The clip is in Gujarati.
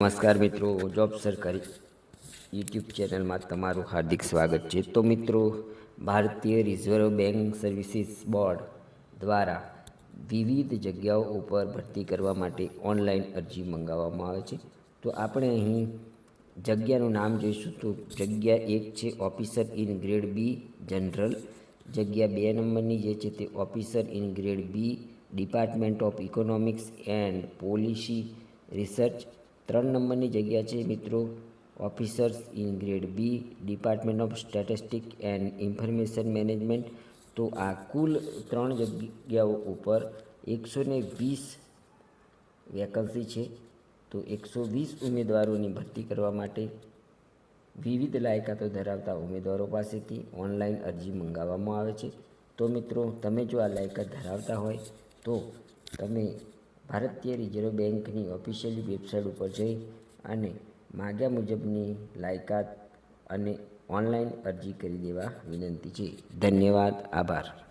નમસ્કાર મિત્રો જોબ સરકારી યુટ્યુબ ચેનલમાં તમારું હાર્દિક સ્વાગત છે. તો મિત્રો, ભારતીય રિઝર્વ બેંક સર્વિસીસ બોર્ડ દ્વારા વિવિધ જગ્યાઓ ઉપર ભરતી કરવા માટે ઓનલાઈન અરજી મંગાવવામાં આવે છે. તો આપણે અહીં જગ્યાનું નામ જોઈશું. તો જગ્યા એક છે officer in grade B general જગ્યા બે નંબરની જે છે તે officer in grade B department of economics and policy research ત્રણ નંબરની જગ્યા છે મિત્રો. Officers in grade B department of statistic and information management તો આ કુલ ત્રણ જગ્યાઓ ઉપર એકસો ને વીસ વેકન્સી છે. તો એકસો વીસ ઉમેદવારોની ભરતી કરવા માટે વિવિધ લાયકાતો ધરાવતા ઉમેદવારો પાસેથી ઓનલાઈન અરજી મંગાવવામાં આવે છે. તો મિત્રો, તમે જો આ લાયકાત ધરાવતા હોય તો તમે ભારતીય રિઝર્વ બેંકની ઓફિશિયલી વેબસાઇટ ઉપર જઈ અને માગ્યા મુજબની લાયકાત અને ઓનલાઈન અરજી કરી દેવા વિનંતી છે. ધન્યવાદ. આભાર.